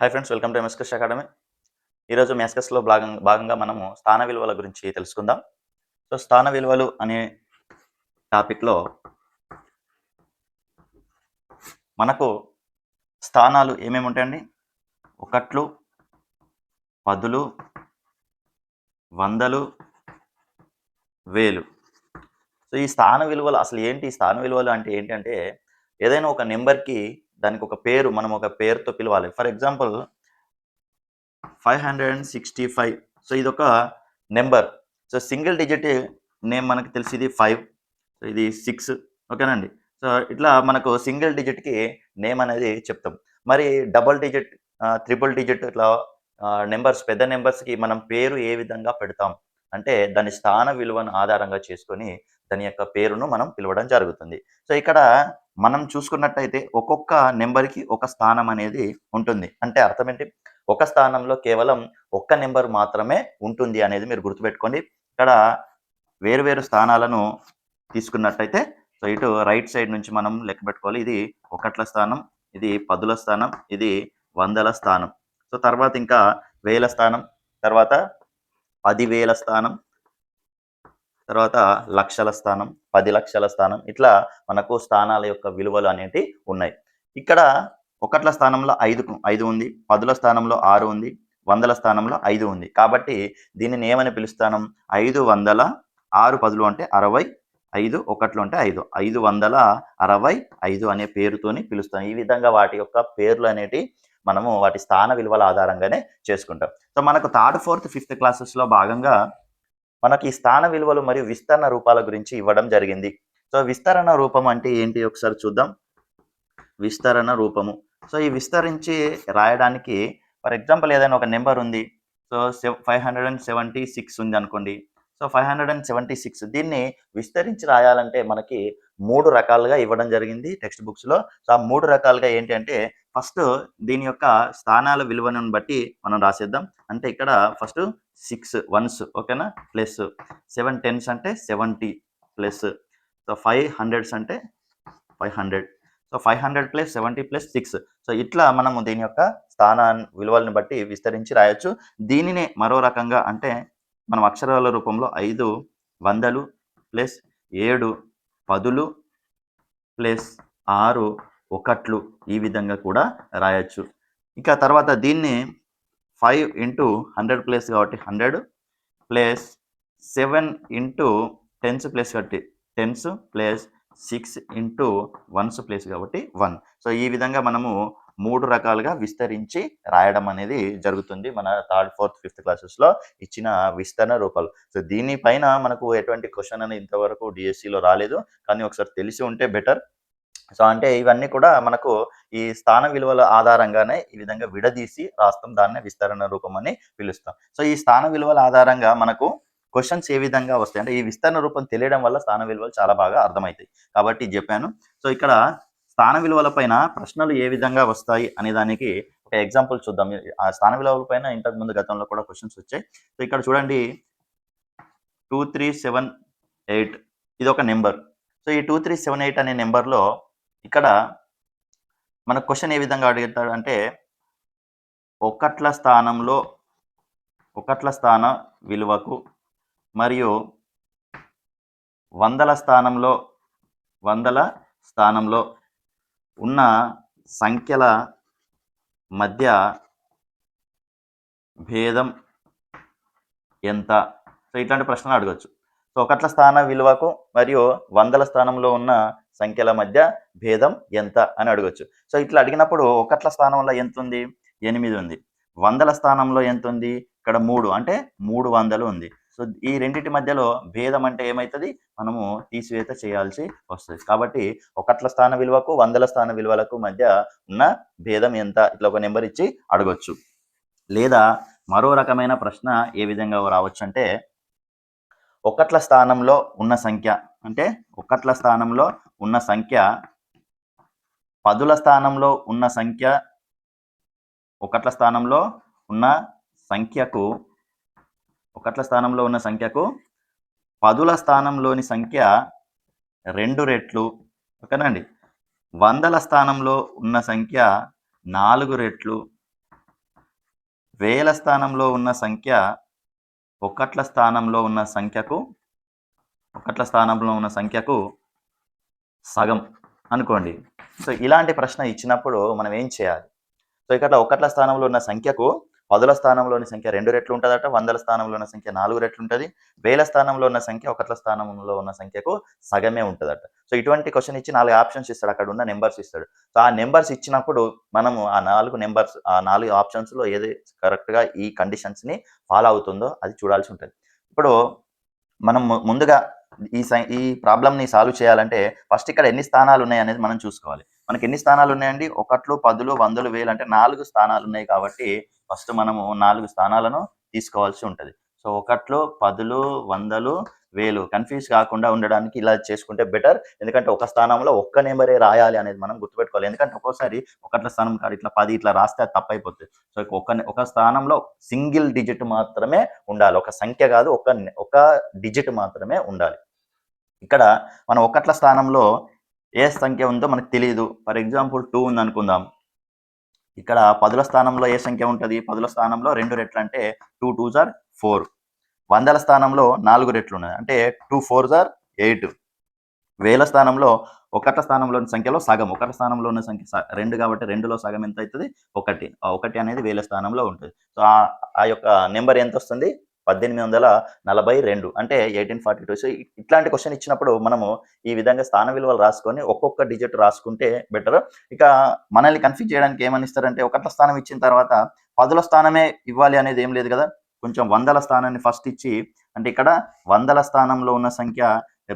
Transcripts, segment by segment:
Hi friends welcome to ఎంఎస్కస్ academy ఈరోజు మెస్కస్లో భాగం భాగంగా మనము స్థాన విలువల గురించి తెలుసుకుందాం. సో స్థాన విలువలు అనే టాపిక్లో మనకు స్థానాలు ఏమేమి ఉంటాయండి? ఒకట్లు పదులు వందలు వేలు. సో ఈ స్థాన విలువలు అసలు ఏంటి? ఈ స్థాన విలువలు అంటే ఏంటంటే ఏదైనా ఒక నెంబర్కి దానికి ఒక పేరు మనం ఒక పేరుతో పిలవాలి. For example five hundred and sixty five so ఇది ఒక number so single digit name మనకు తెలిసి ఇది ఫైవ్ సో ఇది సిక్స్ ఓకేనండి? సో ఇట్లా మనకు సింగిల్ డిజిట్కి నేమ్ అనేది చెప్తాం. మరి డబల్ డిజిట్ త్రిబుల్ డిజిట్ ఇట్లా నెంబర్స్ పెద్ద నెంబర్స్కి మనం పేరు ఏ విధంగా పెడతాం? అంటే దాని స్థాన విలువను ఆధారంగా చేసుకొని దాని యొక్క పేరును మనం పిలవడం జరుగుతుంది. సో ఇక్కడ మనం చూసుకున్నట్టయితే ఒక్కొక్క నెంబర్కి ఒక స్థానం అనేది ఉంటుంది. అంటే అర్థం ఏంటి? ఒక స్థానంలో కేవలం ఒక్క నెంబర్ మాత్రమే ఉంటుంది అనేది మీరు గుర్తుపెట్టుకోండి. ఇక్కడ వేరు వేరు స్థానాలను తీసుకున్నట్టయితే సో ఇటు రైట్ సైడ్ నుంచి మనం లెక్క పెట్టుకోవాలి. ఇది ఒకట్ల స్థానం ఇది పదుల స్థానం ఇది వందల స్థానం. సో తర్వాత ఇంకా వేల స్థానం తర్వాత పదివేల స్థానం తర్వాత లక్షల స్థానం పది లక్షల స్థానం ఇట్లా మనకు స్థానాల యొక్క విలువలు అనేవి ఉన్నాయి. ఇక్కడ ఒకట్ల స్థానంలో ఐదు ఐదు ఉంది పదుల స్థానంలో ఆరు ఉంది వందల స్థానంలో ఐదు ఉంది. కాబట్టి దీనిని ఏమని పిలుస్తాను? ఐదు వందల ఆరు పదులు అంటే అరవై ఐదు ఒకట్లు అంటే ఐదు. ఐదు వందల అరవై ఐదు అనే పేరుతోని పిలుస్తాం. ఈ విధంగా వాటి యొక్క పేర్లు అనేటి మనము వాటి స్థాన విలువల ఆధారంగానే చేసుకుంటాం. సో మనకు థర్డ్ ఫోర్త్ ఫిఫ్త్ క్లాసెస్లో భాగంగా మనకి ఈ స్థాన విలువలు మరియు విస్తరణ రూపాల గురించి ఇవ్వడం జరిగింది. సో విస్తరణ రూపం అంటే ఏంటి ఒకసారి చూద్దాం. విస్తరణ రూపము. సో ఈ విస్తరించి రాయడానికి ఫర్ ఎగ్జాంపుల్ ఏదైనా ఒక నెంబర్ ఉంది. So five hundred and seventy six ఉంది అనుకోండి. So five hundred and seventy six దీన్ని విస్తరించి రాయాలంటే మనకి మూడు రకాలుగా ఇవ్వడం జరిగింది టెక్స్ట్ బుక్స్లో. సో ఆ మూడు రకాలుగా ఏంటి అంటే ఫస్ట్ దీని యొక్క స్థానాల విలువను బట్టి మనం రాసేద్దాం. అంటే ఇక్కడ ఫస్ట్ సిక్స్ వన్స్ ఓకేనా? ప్లస్ సెవెన్ టెన్స్ అంటే seventy plus. So five hundreds అంటే five hundred. So five hundred plus seventy plus six. So ఇట్లా మనము దీని యొక్క స్థాన విలువలను బట్టి విస్తరించి రాయొచ్చు. దీనినే మరో రకంగా అంటే మనం అక్షరాల రూపంలో ఐదు వందలు ప్లస్ ఏడు పదులు ప్లస్ ఆరు ఒకట్లు ఈ విధంగా కూడా రాయొచ్చు. ఇంకా తర్వాత దీన్ని ఫైవ్ ఇంటూ హండ్రెడ్ ప్లేస్ కాబట్టి hundred plus seven into tens place కాబట్టి tens plus six into ones place కాబట్టి వన్ సో ఈ విధంగా మనము మూడు రకాలుగా విస్తరించి రాయడం అనేది జరుగుతుంది మన థర్డ్ ఫోర్త్ ఫిఫ్త్ క్లాసెస్లో ఇచ్చిన విస్తరణ రూపాలు. సో దీనిపైన మనకు ఎటువంటి క్వశ్చన్ అనేది ఇంతవరకు డిఎస్సిలో రాలేదు. కానీ ఒకసారి తెలిసి ఉంటే బెటర్ సో అంటే ఇవన్నీ కూడా మనకు ఈ స్థాన విలువల ఆధారంగానే ఈ విధంగా విడదీసి రాస్తాం దాన్నే విస్తరణ రూపం అని పిలుస్తాం. సో ఈ స్థాన విలువల ఆధారంగా మనకు క్వశ్చన్స్ ఏ విధంగా వస్తాయి? అంటే ఈ విస్తరణ రూపం తెలియడం వల్ల స్థాన విలువలు చాలా బాగా అర్థమవుతాయి. కాబట్టి చెప్పాను. సో ఇక్కడ స్థాన విలువల పైన ప్రశ్నలు ఏ విధంగా వస్తాయి అనే దానికి ఒక ఎగ్జాంపుల్ చూద్దాం. ఆ స్థాన విలువల పైన ఇంతకు ముందు గతంలో కూడా క్వశ్చన్స్ వచ్చాయి. సో ఇక్కడ చూడండి. టూ త్రీ సెవెన్ ఎయిట్ ఇది ఒక నెంబర్ సో ఈ టూ త్రీ సెవెన్ ఎయిట్ అనే నెంబర్లో ఇక్కడ మన క్వశ్చన్ ఏ విధంగా అడుగుతాడు అంటే ఒకట్ల స్థానంలో ఒకట్ల స్థాన విలువకు మరియు వందల స్థానంలో వందల స్థానంలో ఉన్న సంఖ్యల మధ్య భేదం ఎంత? సో ఇట్లాంటి ప్రశ్నలు అడగచ్చు. సో ఒకట్ల స్థాన విలువకు మరియు వందల స్థానంలో ఉన్న సంఖ్యల మధ్య భేదం ఎంత అని అడగచ్చు. సో ఇట్లా అడిగినప్పుడు ఒకట్ల స్థానంలో ఎంత ఉంది ఎనిమిది ఉంది. వందల స్థానంలో ఎంత ఉంది ఇక్కడ మూడు అంటే మూడు వందలు ఉంది. సో ఈ రెండింటి మధ్యలో భేదం అంటే ఏమవుతుంది మనము తీసివేత చేయాల్సి వస్తుంది. కాబట్టి ఒకట్ల స్థాన విలువకు వందల స్థాన విలువలకు మధ్య ఉన్న భేదం ఎంత? ఇట్లా ఒక నెంబర్ ఇచ్చి అడగొచ్చు. లేదా మరో రకమైన ప్రశ్న ఏ విధంగా రావచ్చు అంటే ఒకట్ల స్థానంలో ఉన్న సంఖ్య. అంటే ఒకట్ల స్థానంలో ఉన్న సంఖ్య పదుల స్థానంలో ఉన్న సంఖ్య ఒకట్ల స్థానంలో ఉన్న సంఖ్యకు ఒకట్ల స్థానంలో ఉన్న సంఖ్యకు పదుల స్థానంలోని సంఖ్య రెండు రెట్లు. ఓకేనండి? వందల స్థానంలో ఉన్న సంఖ్య నాలుగు రెట్లు. వేల స్థానంలో ఉన్న సంఖ్య ఒకట్ల స్థానంలో ఉన్న సంఖ్యకు ఒకట్ల స్థానంలో ఉన్న సంఖ్యకు సగం అనుకోండి. సో ఇలాంటి ప్రశ్న ఇచ్చినప్పుడు మనం ఏం చేయాలి? సో ఇక్కడ ఒకట్ల స్థానంలో ఉన్న సంఖ్యకు పదుల స్థానంలోని సంఖ్య రెండు రెట్లు ఉంటుందట వందల స్థానంలో ఉన్న సంఖ్య నాలుగు రెట్లు ఉంటుంది వేల స్థానంలో ఉన్న సంఖ్య ఒకట్ల స్థానంలో ఉన్న సంఖ్యకు సగమే ఉంటుందట. సో ఇటువంటి క్వశ్చన్ ఇచ్చి నాలుగు ఆప్షన్స్ ఇస్తాడు అక్కడ ఉన్న నెంబర్స్ ఇస్తాడు. సో ఆ నెంబర్స్ ఇచ్చినప్పుడు మనము ఆ నాలుగు నెంబర్స్ ఆ నాలుగు ఆప్షన్స్లో ఏది కరెక్ట్గా ఈ కండిషన్స్ని ఫాలో అవుతుందో అది చూడాల్సి ఉంటుంది. ఇప్పుడు మనం ముందుగా ఈ సై ఈ ప్రాబ్లమ్ని సాల్వ్ చేయాలంటే ఫస్ట్ ఇక్కడ ఎన్ని స్థానాలు ఉన్నాయి అనేది మనం చూసుకోవాలి. మనకి ఎన్ని స్థానాలు ఉన్నాయండి? ఒకట్లు పదులు వందలు వేలు అంటే నాలుగు స్థానాలు ఉన్నాయి కాబట్టి ఫస్ట్ మనము నాలుగు స్థానాలను తీసుకోవాల్సి ఉంటుంది. సో ఒకట్లు పదులు వందలు వేలు కన్ఫ్యూజ్ కాకుండా ఉండడానికి ఇలా చేసుకుంటే బెటర్. ఎందుకంటే ఒక స్థానంలో ఒక్క నెంబరే రాయాలి అనేది మనం గుర్తుపెట్టుకోవాలి. ఎందుకంటే ఒక్కోసారి ఒకట్ల స్థానం కాదు ఇట్లా పది ఇట్లా రాస్తే అది తప్పైపోతుంది సో ఒక ఒక స్థానంలో సింగిల్ డిజిట్ మాత్రమే ఉండాలి. ఒక సంఖ్య కాదు ఒక ఒక డిజిట్ మాత్రమే ఉండాలి. ఇక్కడ మనం ఒకట్ల స్థానంలో ఏ సంఖ్య ఉందో మనకు తెలియదు ఫర్ ఎగ్జాంపుల్ టూ ఉంది అనుకుందాం ఇక్కడ పదుల స్థానంలో ఏ సంఖ్య ఉంటుంది? పదుల స్థానంలో రెండు రెట్లు అంటే టూ టూ జార్ ఫోర్ వందల స్థానంలో నాలుగు రెట్లు ఉన్నాయి అంటే టూ ఫోర్ జార్ ఎయిట్ వేల స్థానంలో ఒకట్ల స్థానంలోని సంఖ్యలో సగం. ఒకటి స్థానంలో ఉన్న సంఖ్య రెండు కాబట్టి రెండులో సగం ఎంత అవుతుంది? ఒకటి. ఒకటి అనేది వేల స్థానంలో ఉంటుంది. సో ఆ- ఆ యొక్క నెంబర్ ఎంత వస్తుంది? పద్దెనిమిది వందల నలభై రెండు. అంటే ఎయిటీన్ ఫార్టీ టూ సో ఇట్లాంటి క్వశ్చన్ ఇచ్చినప్పుడు మనము ఈ విధంగా స్థాన విలువలు రాసుకొని ఒక్కొక్క డిజిట్ రాసుకుంటే బెటర్. ఇక మనల్ని కన్ఫ్యూజ్ చేయడానికి ఏమని ఇస్తారంటే ఒకట్ల స్థానం ఇచ్చిన తర్వాత పదుల స్థానమే ఇవ్వాలి అనేది ఏం లేదు కదా. కొంచెం వందల స్థానాన్ని ఫస్ట్ ఇచ్చి అంటే ఇక్కడ వందల స్థానంలో ఉన్న సంఖ్య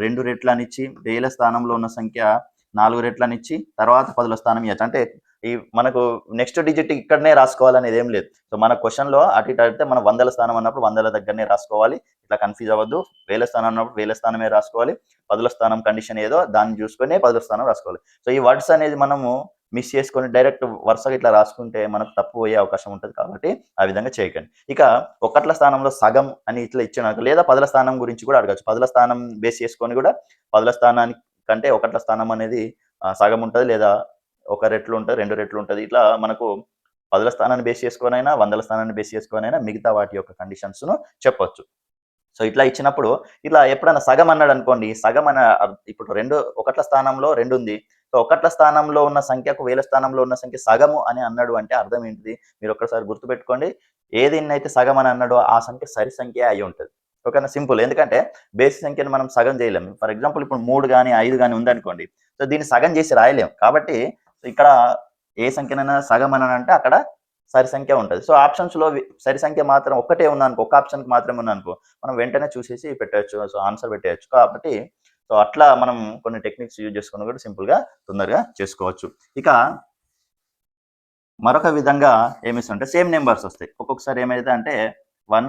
రెండు రెట్లనిచ్చి వేల స్థానంలో ఉన్న సంఖ్య నాలుగు రెట్లని ఇచ్చి తర్వాత పదుల స్థానం ఇవ్వచ్చు అంటే ఈ మనకు నెక్స్ట్ డిజిట్ ఇక్కడనే రాసుకోవాలనేది ఏం లేదు. సో మన క్వశ్చన్లో అటు ఇటు అయితే మనం వందల స్థానం అన్నప్పుడు వందల దగ్గరనే రాసుకోవాలి. ఇట్లా కన్ఫ్యూజ్ అవ్వద్దు. వేల స్థానం అన్నప్పుడు వేల స్థానమే రాసుకోవాలి. పదుల స్థానం కండిషన్ ఏదో దాన్ని చూసుకొని పదుల స్థానం రాసుకోవాలి. సో ఈ వర్డ్స్ అనేది మనము మిస్ చేసుకొని డైరెక్ట్ వరుసగా ఇట్లా రాసుకుంటే మనకు తప్పు పోయే అవకాశం ఉంటుంది కాబట్టి ఆ విధంగా చేయకండి. ఇక ఒకట్ల స్థానంలో సగం అని ఇట్లా ఇచ్చిన లేదా పదల స్థానం గురించి కూడా అడగచ్చు. పదల స్థానం బేస్ చేసుకొని కూడా పదల స్థానానికి కంటే ఒకట్ల స్థానం అనేది సగం ఉంటుంది లేదా ఒక రెట్లు ఉంటుంది రెండు రెట్లు ఉంటుంది. ఇట్లా మనకు పదుల స్థానాన్ని బేస్ చేసుకొనైనా వందల స్థానాన్ని బేస్ చేసుకొనైనా మిగతా వాటి యొక్క కండిషన్స్ను చెప్పొచ్చు. సో ఇట్లా ఇచ్చినప్పుడు ఇట్లా ఎప్పుడైనా సగం అన్నాడు అనుకోండి సగం అన్న ఇప్పుడు రెండు ఒకట్ల స్థానంలో రెండు ఉంది. సో ఒకట్ల స్థానంలో ఉన్న సంఖ్యకు వేల స్థానంలో ఉన్న సంఖ్య సగము అని అన్నాడు అంటే అర్థం ఏంటిది? మీరు ఒక్కసారి గుర్తుపెట్టుకోండి. ఏదిన్నైతే సగం అని అన్నాడో ఆ సంఖ్య సరి సంఖ్య అయి ఉంటుంది. ఓకేనా? సింపుల్. ఎందుకంటే బేసి సంఖ్యను మనం సగం చేయలేము. ఫర్ ఎగ్జాంపుల్ ఇప్పుడు మూడు కానీ ఐదు కానీ ఉందనుకోండి. సో దీన్ని సగం చేసి రాయలేం కాబట్టి ఇక్కడ ఏ సంఖ్యనైనా సగం అని అంటే అక్కడ సరి సంఖ్య ఉంటుంది. సో ఆప్షన్స్లో సరి సంఖ్య మాత్రం ఒక్కటే ఉందనుకో ఒక ఆప్షన్కి మాత్రమే ఉందనుకో మనం వెంటనే చూసేసి పెట్టవచ్చు. సో ఆన్సర్ పెట్టేయచ్చు. కాబట్టి సో అట్లా మనం కొన్ని టెక్నిక్స్ యూజ్ చేసుకుని కూడా సింపుల్గా తొందరగా చేసుకోవచ్చు. ఇక మరొక విధంగా ఏమిస్తుంటే సేమ్ నెంబర్స్ వస్తాయి. ఒక్కొక్కసారి ఏమైతే అంటే one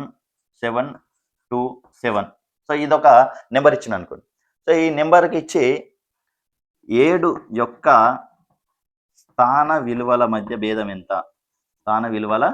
seven two seven so ఇదొక నెంబర్ ఇచ్చిన అనుకోండి. సో ఈ నెంబర్కి ఇచ్చి ఏడు యొక్క స్థాన విలువల మధ్య భేదం ఎంత? స్థాన విలువల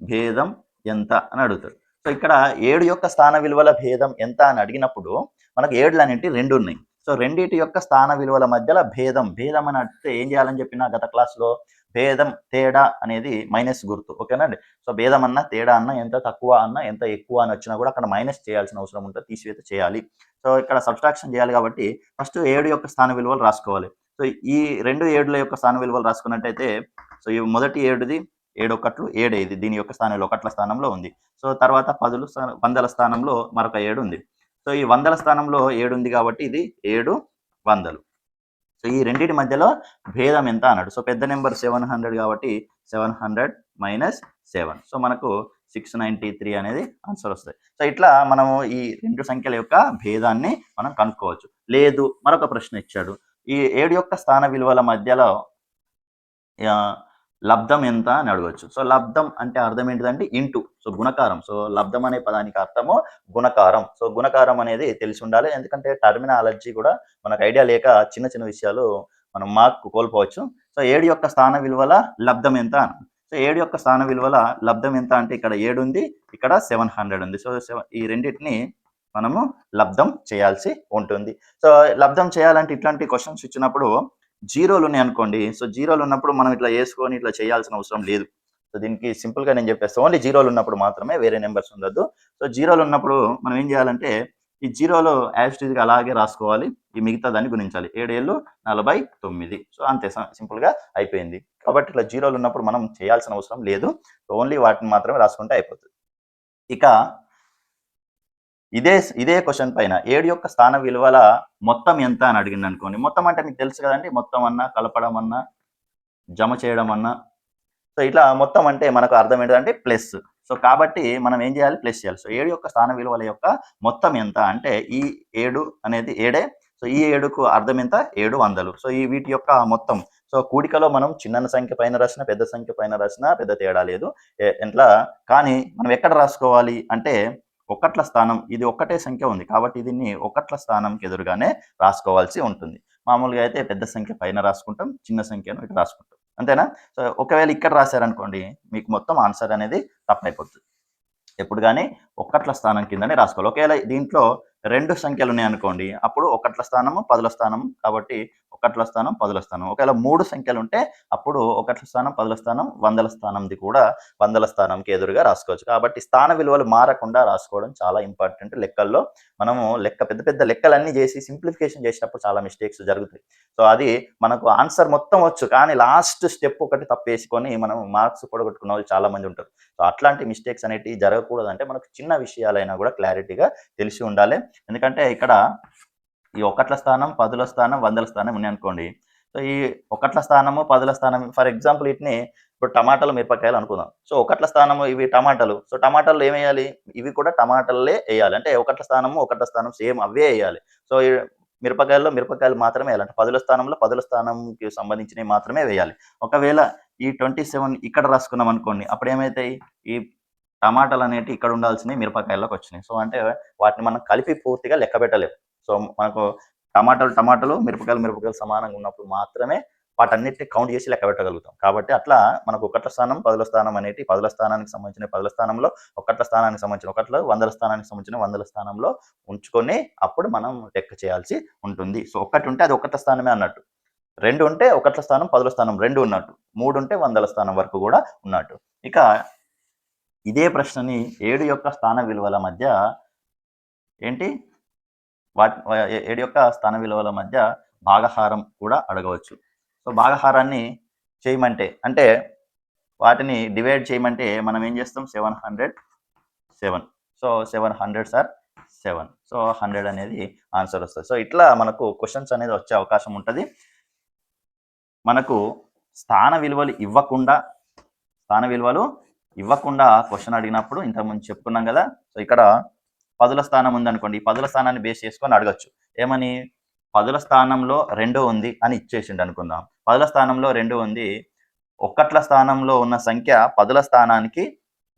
భేదం ఎంత అని అడుగుతాడు. సో ఇక్కడ ఏడు యొక్క స్థాన విలువల భేదం ఎంత అని అడిగినప్పుడు మనకు ఏడులు అనేవి రెండు ఉన్నాయి. సో రెండింటి యొక్క స్థాన విలువల మధ్యలో భేదం భేదం అని అడిగితే ఏం చేయాలని చెప్పిన గత క్లాస్లో భేదం తేడా అనేది మైనస్ గుర్తు. ఓకేనండి సో భేదం అన్న తేడా అన్న ఎంత తక్కువ అన్న ఎంత ఎక్కువ అని వచ్చినా కూడా అక్కడ మైనస్ చేయాల్సిన అవసరం ఉంటుంది తీసివేత చేయాలి. సో ఇక్కడ సబ్స్ట్రాక్షన్ చేయాలి కాబట్టి ఫస్ట్ ఏడు యొక్క స్థాన విలువలు రాసుకోవాలి. సో ఈ రెండు ఏడుల యొక్క స్థాన విలువలు రాసుకున్నట్టయితే సో ఈ మొదటి ఏడుది ఏడు ఒకట్లు ఏడు ఇది దీని యొక్క స్థానంలో ఒకట్ల స్థానంలో ఉంది. సో తర్వాత పదులు వందల స్థానంలో మరొక ఏడు ఉంది సో ఈ వందల స్థానంలో ఏడు ఉంది కాబట్టి ఇది ఏడు వందలు. సో ఈ రెండింటి మధ్యలో భేదం ఎంత అన్నాడు. సో పెద్ద నెంబర్ సెవెన్ హండ్రెడ్ కాబట్టి seven hundred minus seven. So మనకు సిక్స్ నైంటీ త్రీ అనేది ఆన్సర్ వస్తుంది. సో ఇట్లా మనము ఈ రెండు సంఖ్యల యొక్క భేదాన్ని మనం కనుక్కోవచ్చు. లేదు మరొక ప్రశ్న ఇచ్చాడు. ఈ ఏడు యొక్క స్థాన విలువల మధ్యలో ఆ, లబ్ధం ఎంత అని అడగవచ్చు సో లబ్ధం అంటే అర్థం ఏంటిదంటే ఇంటూ సో గుణకారం. సో లబ్ధం అనే పదానికి అర్థము గుణకారం. సో గుణకారం అనేది తెలిసి ఉండాలి. ఎందుకంటే టర్మినాలజీ కూడా మనకు ఐడియా లేక చిన్న చిన్న విషయాలు మనం మార్క్ కోల్పోవచ్చు. సో ఏడు యొక్క స్థాన విలువల లబ్ధం ఎంత అని. సో ఏడు యొక్క స్థాన విలువల లబ్ధం ఎంత అంటే ఇక్కడ ఏడు ఉంది ఇక్కడ సెవెన్ హండ్రెడ్ ఉంది. సో ఈ రెండింటిని మనము లబ్ధం చేయాల్సి ఉంటుంది. సో లబ్ధం చేయాలంటే ఇట్లాంటి క్వశ్చన్స్ ఇచ్చినప్పుడు జీరోలు ఉన్నాయి అనుకోండి. సో జీరోలు ఉన్నప్పుడు మనం ఇట్లా వేసుకొని ఇట్లా చేయాల్సిన అవసరం లేదు. సో దీనికి సింపుల్గా నేను చెప్పేస్తాను ఓన్లీ జీరోలు ఉన్నప్పుడు మాత్రమే వేరే నెంబర్స్ ఉండొద్దు. సో జీరోలు ఉన్నప్పుడు మనం ఏం చేయాలంటే ఈ జీరోలో యాజిటీజ్గా అలాగే రాసుకోవాలి. ఈ మిగతా దాన్ని గుణించాలి. ఏడేళ్ళు నలభై తొమ్మిది. సో అంతే సింపుల్గా అయిపోయింది. కాబట్టి ఇట్లా జీరోలు ఉన్నప్పుడు మనం చేయాల్సిన అవసరం లేదు. ఓన్లీ వాటిని మాత్రమే రాసుకుంటే అయిపోతుంది. ఇక ఇదే ఇదే క్వశ్చన్ పైన ఏడు యొక్క స్థాన విలువల మొత్తం ఎంత అని అడిగింది అనుకోండి. మొత్తం అంటే మీకు తెలుసు కదండి. మొత్తం అన్నా కలపడం అన్నా జమ చేయడం అన్నా. సో ఇట్లా మొత్తం అంటే మనకు అర్థం ఏంటంటే ప్లస్ సో కాబట్టి మనం ఏం చేయాలి? ప్లస్ చేయాలి. సో ఏడు యొక్క స్థాన విలువల యొక్క మొత్తం ఎంత అంటే ఈ ఏడు అనేది ఏడే. సో ఈ ఏడుకు అర్థం ఎంత? ఏడు వందలు. సో ఈ వీటి యొక్క మొత్తం. సో కూడికలో మనం చిన్న సంఖ్య పైన రాసిన పెద్ద సంఖ్య పైన రాసిన పెద్ద తేడా లేదు. ఏ- ఎట్లా? కానీ మనం ఎక్కడ రాసుకోవాలి అంటే ఒకట్ల స్థానం ఇది ఒక్కటే సంఖ్య ఉంది కాబట్టి దీన్ని ఒకట్ల స్థానంకి ఎదురుగానే రాసుకోవాల్సి ఉంటుంది. మామూలుగా అయితే పెద్ద సంఖ్య పైన రాసుకుంటాం చిన్న సంఖ్యను ఇక్కడ రాసుకుంటాం. అంతేనా? సో ఒకవేళ ఇక్కడ రాశారనుకోండి మీకు మొత్తం ఆన్సర్ అనేది తప్పైపోతుంది ఎప్పుడు కానీ ఒక్కట్ల స్థానం కిందనే రాసుకోవాలి. ఒకవేళ దీంట్లో రెండు సంఖ్యలు ఉన్నాయి అనుకోండి అప్పుడు ఒకట్ల స్థానము పదుల స్థానం కాబట్టి ఒకట్ల స్థానం పదుల స్థానం. ఒకవేళ మూడు సంఖ్యలు ఉంటే అప్పుడు ఒకట్ల స్థానం పదుల స్థానం వందల స్థానంది కూడా వందల స్థానంకి ఎదురుగా రాసుకోవచ్చు. కాబట్టి స్థాన విలువలు మారకుండా రాసుకోవడం చాలా ఇంపార్టెంట్ లెక్కల్లో. మనము లెక్క పెద్ద పెద్ద లెక్కలన్నీ చేసి సింప్లిఫికేషన్ చేసినప్పుడు చాలా మిస్టేక్స్ జరుగుతాయి. సో అది మనకు ఆన్సర్ మొత్తం వచ్చు కానీ లాస్ట్ స్టెప్ ఒకటి తప్పేసుకొని మనం మార్క్స్ పొడగొట్టుకున్న వాళ్ళు చాలా మంది ఉంటారు. సో అట్లాంటి మిస్టేక్స్ అనేటివి జరగకూడదు అంటే మనకు చిన్న విషయాలైనా కూడా క్లారిటీగా తెలిసి ఉండాలి. ఎందుకంటే ఇక్కడ ఈ ఒకట్ల స్థానం పదుల స్థానం వందల స్థానం ఉన్నాయి అనుకోండి. సో ఈ ఒకట్ల స్థానము పదుల స్థానం ఫర్ ఎగ్జాంపుల్ వీటిని ఇప్పుడు టమాటాలు మిరపకాయలు అనుకుందాం. సో ఒకట్ల స్థానము ఇవి టమాటాలు. సో టమాటాలు ఏం వేయాలి? ఇవి కూడా టమాటాలే వేయాలి. అంటే ఒకట్ల స్థానము ఒకట్ల స్థానం సేమ్ అవే వేయాలి. సో ఈ మిరపకాయల్లో మిరపకాయలు మాత్రమే వేయాలి. అంటే పదుల స్థానంలో పదుల స్థానంకి సంబంధించినవి మాత్రమే వేయాలి. ఒకవేళ ఈ ట్వంటీ సెవెన్ ఇక్కడ రాసుకున్నాం అనుకోండి అప్పుడు ఏమవుతాయి? ఈ టమాటాలు అనేవి ఇక్కడ ఉండాల్సినవి మిరపకాయల్లోకి వచ్చినాయి. సో అంటే వాటిని మనం కలిపి పూర్తిగా లెక్క పెట్టలేము. సో మనకు టమాటాలు టమాటాలు మిరపకాయలు మిరపకాయలు సమానంగా ఉన్నప్పుడు మాత్రమే వాటన్నిటిని కౌంట్ చేసి లెక్క పెట్టగలుగుతాం. కాబట్టి అట్లా మనకు ఒకట్ల స్థానం పదుల స్థానం అనేటి పదుల స్థానానికి సంబంధించిన పదుల స్థానంలో ఒకట్ల స్థానానికి సంబంధించిన ఒకట్ల వందల స్థానానికి సంబంధించిన వందల స్థానంలో ఉంచుకొని అప్పుడు మనం లెక్క చేయాల్సి ఉంటుంది. సో ఒకటి ఉంటే అది ఒకట్ల స్థానమే అన్నట్టు. రెండు ఉంటే ఒకట్ల స్థానం పదుల స్థానం రెండు ఉన్నట్టు. మూడు ఉంటే వందల స్థానం వరకు కూడా ఉన్నట్టు. ఇక ఇదే ప్రశ్నని ఏడు యొక్క స్థాన విలువల మధ్య ఏంటి? వాటి ఏడు యొక్క స్థాన విలువల మధ్య భాగహారం కూడా అడగవచ్చు. సో భాగహారాన్ని చేయమంటే అంటే వాటిని డివైడ్ చేయమంటే మనం ఏం చేస్తాం? Seven hundred seven so seven hundred sir seven so hundred అనేది ఆన్సర్ వస్తుంది. సో ఇట్లా మనకు క్వశ్చన్స్ అనేది వచ్చే అవకాశం ఉంటుంది. మనకు స్థాన విలువలు ఇవ్వకుండా స్థాన విలువలు ఇవ్వకుండా క్వశ్చన్ అడిగినప్పుడు ఇంతకుముందు చెప్పుకున్నాం కదా. సో ఇక్కడ పదుల స్థానం ఉందనుకోండి. ఈ పదుల స్థానాన్ని బేస్ చేసుకొని అడగచ్చు. ఏమని? పదుల స్థానంలో రెండు ఉంది అని ఇచ్చేసిండు అనుకుందాం. పదుల స్థానంలో రెండు ఉంది. ఒకట్ల స్థానంలో ఉన్న సంఖ్య పదుల స్థానానికి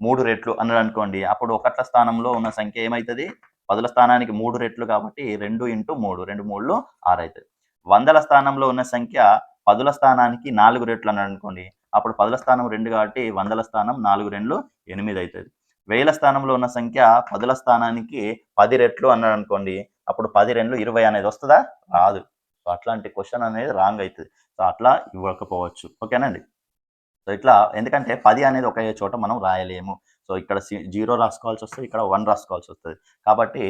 మూడు రెట్లు అన్నాడు అనుకోండి. అప్పుడు ఒకట్ల స్థానంలో ఉన్న సంఖ్య ఏమవుతుంది పదుల స్థానానికి మూడు రెట్లు కాబట్టి రెండు ఇంటూ మూడు. రెండు మూడులు ఆరు అవుతుంది వందల స్థానంలో ఉన్న సంఖ్య పదుల స్థానానికి నాలుగు రెట్లు అన్నాడు అనుకోండి. అప్పుడు పదుల స్థానం రెండు కాబట్టి వందల స్థానం నాలుగు రెండు ఎనిమిది అవుతుంది వేల స్థానంలో ఉన్న సంఖ్య పదుల స్థానానికి పది రెట్లు అన్నాడు అనుకోండి అప్పుడు పది రెండు ఇరవై అనేది వస్తుందా? రాదు. సో అట్లాంటి క్వశ్చన్ అనేది రాంగ్ అవుతుంది సో అట్లా ఇవ్వకపోవచ్చు. ఓకేనండి సో ఇట్లా ఎందుకంటే పది అనేది ఒకే చోట మనం రాయలేము. సో ఇక్కడ జీరో రాసుకోవాల్సి వస్తుంది ఇక్కడ వన్ రాసుకోవాల్సి వస్తుంది. కాబట్టి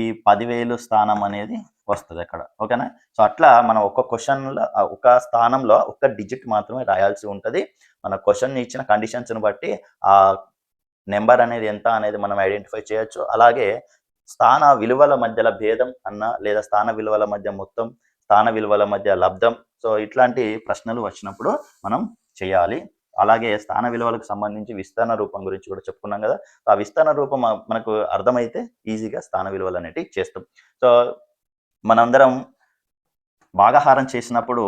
ఈ పదివేలు స్థానం అనేది వస్తుంది అక్కడ. ఓకేనా? సో అట్లా మనం ఒక క్వశ్చన్లో ఒక స్థానంలో ఒక డిజిట్ మాత్రమే రాయాల్సి ఉంటుంది. మన క్వశ్చన్ ఇచ్చిన కండిషన్స్ని బట్టి ఆ నెంబర్ అనేది ఎంత అనేది మనం ఐడెంటిఫై చేయొచ్చు. అలాగే స్థాన విలువల మధ్యల భేదం అన్న లేదా స్థాన విలువల మధ్య మొత్తం స్థాన విలువల మధ్య లబ్ధం సో ఇట్లాంటి ప్రశ్నలు వచ్చినప్పుడు మనం చేయాలి. అలాగే స్థాన విలువలకు సంబంధించి విస్తరణ రూపం గురించి కూడా చెప్పుకున్నాం కదా. ఆ విస్తరణ రూపం మనకు అర్థమైతే ఈజీగా స్థాన విలువలు అనేటివి చేస్తాం. సో మనందరం భాగాహారం చేసినప్పుడు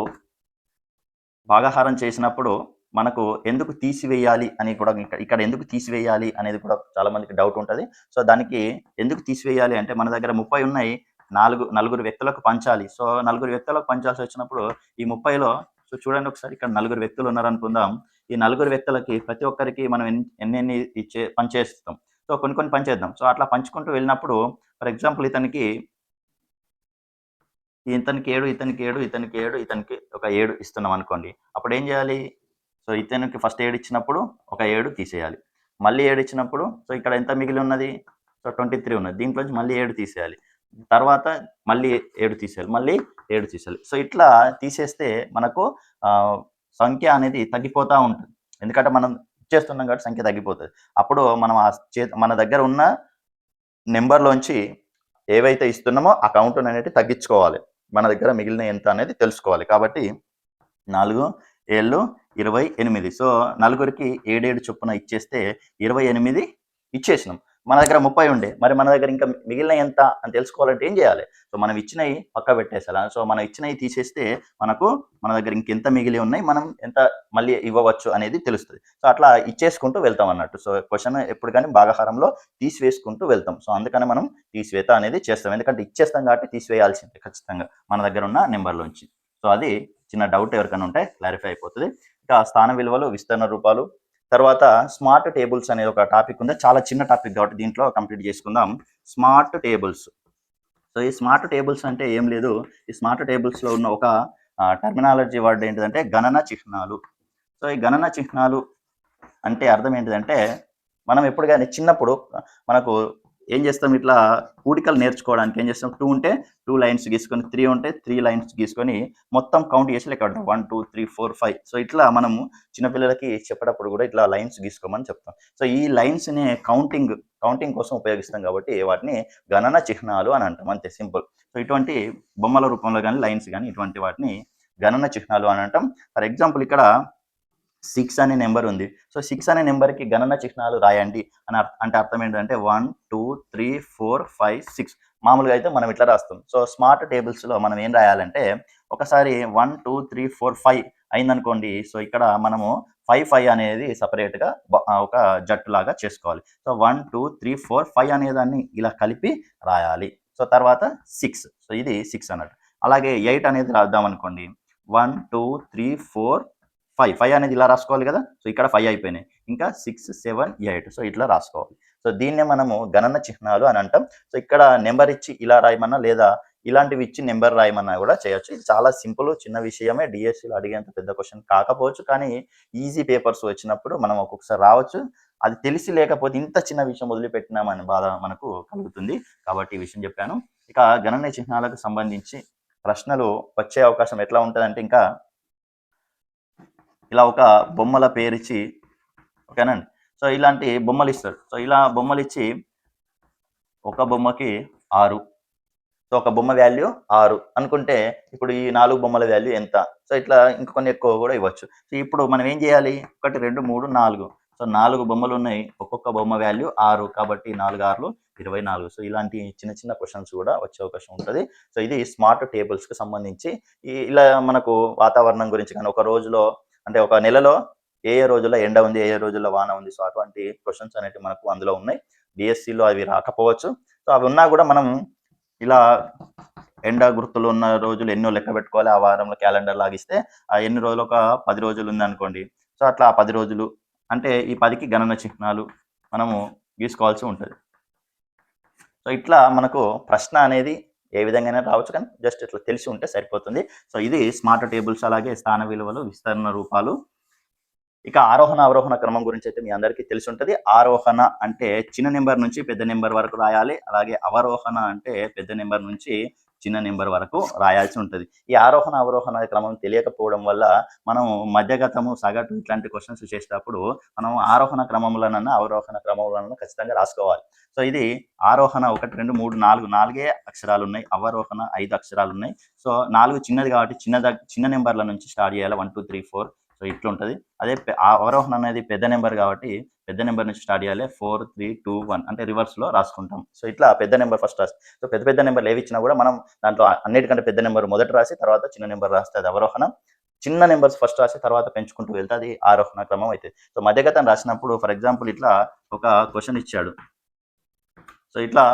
భాగాహారం చేసినప్పుడు మనకు ఎందుకు తీసివేయాలి అని కూడా ఇక్కడ ఇక్కడ ఎందుకు తీసివేయాలి అనేది కూడా చాలా మందికి డౌట్ ఉంటుంది. సో దానికి ఎందుకు తీసివేయాలి అంటే మన దగ్గర ముప్పై ఉన్నాయి నాలుగు నలుగురు వ్యక్తులకు పంచాలి. సో నలుగురు వ్యక్తులకు పంచాల్సి వచ్చినప్పుడు ఈ ముప్పైలో సో చూడండి ఒకసారి ఇక్కడ నలుగురు వ్యక్తులు ఉన్నారనుకుందాం. ఈ నలుగురు వ్యక్తులకి ప్రతి ఒక్కరికి మనం ఎన్ని ఇచ్చే పనిచేస్తాం. సో కొన్ని కొన్ని పనిచేద్దాం. సో అట్లా పంచుకుంటూ వెళ్ళినప్పుడు ఫర్ ఎగ్జాంపుల్ ఇతనికి ఇతనికి ఏడు ఇతనికి ఏడు ఇతనికి ఏడు ఇతనికి ఒక ఏడు ఇస్తున్నాం అనుకోండి. అప్పుడు ఏం చేయాలి? సో ఇతనికి ఫస్ట్ ఏడు ఇచ్చినప్పుడు ఒక ఏడు తీసేయాలి. మళ్ళీ ఏడు ఇచ్చినప్పుడు సో ఇక్కడ ఎంత మిగిలి ఉన్నది? సో ట్వంటీ త్రీ ఉన్నది దీంట్లోంచి మళ్ళీ ఏడు తీసేయాలి. తర్వాత మళ్ళీ ఏడు తీసేయాలి. మళ్ళీ ఏడు తీసేయాలి. సో ఇట్లా తీసేస్తే మనకు సంఖ్య అనేది తగ్గిపోతూ ఉంటుంది. ఎందుకంటే మనం ఇచ్చేస్తున్నాం కాబట్టి సంఖ్య తగ్గిపోతుంది. అప్పుడు మనం ఆ చే మన దగ్గర ఉన్న నెంబర్లోంచి ఏవైతే ఇస్తున్నామో ఆ కౌంట్ అనేది తగ్గించుకోవాలి. మన దగ్గర మిగిలిన ఎంత అనేది తెలుసుకోవాలి. కాబట్టి నాలుగు ఏళ్ళు ఇరవై ఎనిమిది. సో నలుగురికి ఏడేడు చొప్పున ఇచ్చేస్తే ఇరవై ఎనిమిది ఇచ్చేసినాం. మన దగ్గర ముప్పై ఉండే. మరి మన దగ్గర ఇంకా మిగిలిన ఎంత అని తెలుసుకోవాలంటే ఏం చేయాలి? సో మనం ఇచ్చినవి పక్క పెట్టేసాలి. సో మనం ఇచ్చినవి తీసేస్తే మనకు మన దగ్గర ఇంకెంత మిగిలి ఉన్నాయి మనం ఎంత మళ్ళీ ఇవ్వవచ్చు అనేది తెలుస్తుంది. సో అట్లా ఇచ్చేసుకుంటూ వెళ్తాం అన్నట్టు. సో క్వశ్చన్ ఎప్పుడు కానీ భాగహారంలో తీసివేసుకుంటూ వెళ్తాం. సో అందుకని మనం తీసివేత అనేది చేస్తాం. ఎందుకంటే ఇచ్చేస్తాం కాబట్టి తీసివేయాల్సిందే ఖచ్చితంగా మన దగ్గర ఉన్న నెంబర్లోంచి. సో అది చిన్న డౌట్ ఎవరికైనా ఉంటే క్లారిఫై అయిపోతుంది. ఇంకా స్థాన విలువలు విస్తరణ రూపాలు తర్వాత స్మార్ట్ టేబుల్స్ అనేది ఒక టాపిక్ ఉంది. చాలా చిన్న టాపిక్ కాబట్టి దీంట్లో కంప్లీట్ చేసుకుందాం. Smart tables. సో ఈ స్మార్ట్ టేబుల్స్ అంటే ఏం లేదు. ఈ స్మార్ట్ టేబుల్స్లో ఉన్న ఒక టర్మినాలజీ వర్డ్ ఏంటిదంటే గణన చిహ్నాలు. సో ఈ గణన చిహ్నాలు అంటే అర్థం ఏంటిదంటే మనం ఎప్పుడు కానీ చిన్నప్పుడు మనకు ఏం చేస్తాం? ఇట్లా కూడికలు నేర్చుకోవడానికి ఏం చేస్తాం? టూ ఉంటే టూ లైన్స్ గీసుకొని త్రీ ఉంటే త్రీ లైన్స్ గీసుకొని మొత్తం కౌంట్ చేసి లెక్క ఉంటాం one two three four five. So ఇట్లా మనము చిన్నపిల్లలకి చెప్పేటప్పుడు కూడా ఇట్లా లైన్స్ గీసుకోమని చెప్తాం. సో ఈ లైన్స్ని కౌంటింగ్ కౌంటింగ్ కోసం ఉపయోగిస్తాం కాబట్టి వాటిని గణన చిహ్నాలు అని అంటాం. అంతే సింపుల్. సో ఇటువంటి బొమ్మల రూపంలో కానీ లైన్స్ కానీ ఇటువంటి వాటిని గణన చిహ్నాలు అని అంటాం. ఫర్ ఎగ్జాంపుల్ ఇక్కడ సిక్స్ అనే నెంబర్ ఉంది. సో సిక్స్ అనే నెంబర్కి గణన చిహ్నాలు రాయండి అని అంటే అర్థం ఏంటంటే one two three four five six మామూలుగా అయితే మనం ఇట్లా రాస్తాం. సో స్మార్ట్ టేబుల్స్లో మనం ఏం రాయాలంటే ఒకసారి one two three four five అయిందనుకోండి. సో ఇక్కడ మనము ఫైవ్ ఫైవ్ అనేది సపరేట్గా ఒక జట్టు లాగా చేసుకోవాలి. So one two three four five అనేదాన్ని ఇలా కలిపి రాయాలి. సో తర్వాత సిక్స్. సో ఇది సిక్స్ అన్నట్టు. అలాగే ఎయిట్ అనేది రాద్దాం అనుకోండి one two three four five. Five అనేది ఇలా రాసుకోవాలి కదా? సో ఇక్కడ ఫైవ్ అయిపోయినాయి. ఇంకా సిక్స్ సెవెన్ ఎయిట్. సో ఇట్లా రాసుకోవాలి. సో దీన్నే మనము గణన చిహ్నాలు అని అంటాం. సో ఇక్కడ నెంబర్ ఇచ్చి ఇలా రాయమన్నా లేదా ఇలాంటివి ఇచ్చి నెంబర్ రాయమన్నా కూడా చేయొచ్చు. ఇది చాలా సింపుల్ చిన్న విషయమే. డిఎస్సిలో అడిగేంత పెద్ద క్వశ్చన్ కాకపోవచ్చు. కానీ ఈజీ పేపర్స్ వచ్చినప్పుడు మనం ఒక్కొక్కసారి రావచ్చు. అది తెలిసి లేకపోతే ఇంత చిన్న విషయం వదిలిపెట్టినామని బాధ మనకు కలుగుతుంది. కాబట్టి ఈ విషయం చెప్పాను. ఇక గణన చిహ్నాలకు సంబంధించి ప్రశ్నలు వచ్చే అవకాశం ఎట్లా ఉంటుందంటే ఇంకా ఇలా ఒక బొమ్మల పేరిచ్చి ఓకేనండి? సో ఇలాంటి బొమ్మలు ఇస్తాడు సో ఇలా బొమ్మలు ఇచ్చి ఒక బొమ్మకి ఆరు. సో ఒక బొమ్మ వాల్యూ ఆరు. అనుకుంటే ఇప్పుడు ఈ నాలుగు బొమ్మల వాల్యూ ఎంత? సో ఇట్లా ఇంకొన్ని ఎక్కువ కూడా ఇవ్వచ్చు. సో ఇప్పుడు మనం ఏం చేయాలి? ఒకటి రెండు మూడు నాలుగు. సో నాలుగు బొమ్మలు ఉన్నాయి. ఒక్కొక్క బొమ్మ వాల్యూ ఆరు. కాబట్టి నాలుగు ఆరులు ఇరవై నాలుగు. సో ఇలాంటి చిన్న చిన్న క్వశ్చన్స్ కూడా వచ్చే అవకాశం ఉంటుంది. సో ఇది స్మార్ట్ టేబుల్స్కి సంబంధించి ఇలా మనకు వాతావరణం గురించి కానీ ఒక రోజులో అంటే ఒక నెలలో ఏ ఏ రోజుల్లో ఎండ ఉంది ఏ ఏ రోజుల్లో వాన ఉంది. సో అటువంటి క్వశ్చన్స్ అనేవి మనకు అందులో ఉన్నాయి. డిఎస్సిలో అవి రాకపోవచ్చు. సో అవి ఉన్నా కూడా మనం ఇలా ఎండ గుర్తులు ఉన్న రోజులు ఎన్నో లెక్క పెట్టుకోవాలి. ఆ వారంలో క్యాలెండర్ లాగిస్తే ఆ ఎన్ని రోజులు? ఒక పది రోజులు ఉంది అనుకోండి. సో అట్లా ఆ పది రోజులు అంటే ఈ పదికి గణన చిహ్నాలు మనము గీసుకోవాల్సి ఉంటుంది. సో ఇట్లా మనకు ప్రశ్న అనేది ఏ విధంగానే రావచ్చు కానీ జస్ట్ ఇట్లా తెలిసి ఉంటే సరిపోతుంది. సో ఇది స్మార్ట్ టేబుల్స్ అలాగే స్థాన విలువలు విస్తరణ రూపాలు. ఇక ఆరోహణ అవరోహణ క్రమం గురించి అయితే మీ అందరికీ తెలిసి ఉంటుంది. ఆరోహణ అంటే చిన్న నెంబర్ నుంచి పెద్ద నెంబర్ వరకు రాయాలి. అలాగే అవరోహణ అంటే పెద్ద నెంబర్ నుంచి చిన్న నెంబర్ వరకు రాయాల్సి ఉంటుంది. ఈ ఆరోహణ అవరోహణ క్రమం తెలియకపోవడం వల్ల మనం మధ్యగతము సగటు ఇట్లాంటి క్వశ్చన్స్ చేసేటప్పుడు మనం ఆరోహణ క్రమంలోనన్నా అవరోహణ క్రమంలోనన్నా ఖచ్చితంగా రాసుకోవాలి. సో ఇది ఆరోహణ ఒకటి రెండు మూడు నాలుగు నాలుగే అక్షరాలు ఉన్నాయి అవరోహణ ఐదు అక్షరాలు ఉన్నాయి సో నాలుగు చిన్నది కాబట్టి చిన్న చిన్న నెంబర్ల నుంచి స్టార్ట్ చేయాలి. One two three four. So ఇట్లుంటుంది. అదే ఆ అవరోహణ అనేది పెద్ద నెంబర్ కాబట్టి పెద్ద నెంబర్ నుంచి స్టార్ట్ చేయాలి. ఫోర్ త్రీ టూ వన్ అంటే రివర్స్లో రాసుకుంటాం. సో ఇట్లా పెద్ద నెంబర్ ఫస్ట్ రాసి సో పెద్ద పెద్ద నెంబర్లు ఏవి ఇచ్చినా కూడా మనం దాంట్లో అన్నిటికంటే పెద్ద నెంబర్ మొదట రాసి తర్వాత చిన్న నెంబర్ రాస్తే అది అవరోహణ. చిన్న నెంబర్స్ ఫస్ట్ రాసి తర్వాత పెంచుకుంటూ వెళ్తే అది ఆరోహణ క్రమం అవుతుంది సో మధ్యగతం రాసినప్పుడు ఫర్ ఎగ్జాంపుల్ ఇట్లా ఒక క్వశ్చన్ ఇచ్చాడు. సో ఇట్లా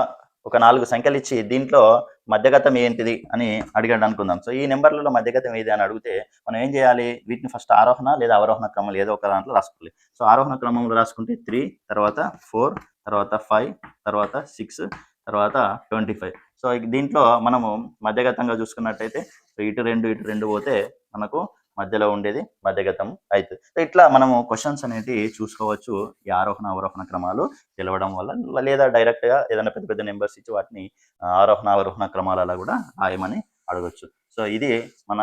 ఒక నాలుగు సంఖ్యలు ఇచ్చి దీంట్లో మధ్యగతం ఏంటిది అని అడిగాడు అనుకుందాం. సో ఈ నెంబర్లలో మధ్యగతం ఏది అని అడిగితే మనం ఏం చేయాలి? వీటిని ఫస్ట్ ఆరోహణ లేదా అవరోహణ క్రమం ఏదో ఒక దాంట్లో రాసుకోవాలి. సో ఆరోహణ క్రమంలో రాసుకుంటే త్రీ తర్వాత ఫోర్ తర్వాత ఫైవ్ తర్వాత సిక్స్ తర్వాత ట్వంటీ ఫైవ్. సో దీంట్లో మనము మధ్యగతంగా చూసుకున్నట్టయితే సో ఇటు రెండు ఇటు రెండు పోతే మనకు మధ్యలో ఉండేది మధ్యగతం అవుతుంది సో ఇట్లా మనము క్వశ్చన్స్ అనేది చూసుకోవచ్చు ఈ ఆరోహణ అవరోహణ క్రమాలు తెలవడం వల్ల లేదా డైరెక్ట్గా ఏదైనా పెద్ద పెద్ద నెంబర్స్ ఇచ్చి వాటిని ఆరోహణ అవరోహణ క్రమాలలో కూడా రాయమని అడగొచ్చు. సో ఇది మన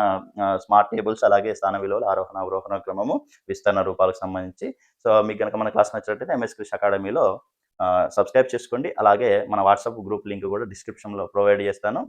స్మార్ట్ టేబుల్స్ అలాగే స్థాన విలువలు ఆరోహణ అవరోహణ క్రమము విస్తరణ రూపాలకు సంబంధించి. సో మీకు కనుక మన క్లాస్ నచ్చినట్లయితే ఎంఎస్ క్రిష్ అకాడమీలో సబ్స్క్రైబ్ చేసుకోండి. అలాగే మన వాట్సాప్ గ్రూప్ లింక్ కూడా డిస్క్రిప్షన్లో ప్రొవైడ్ చేస్తాను.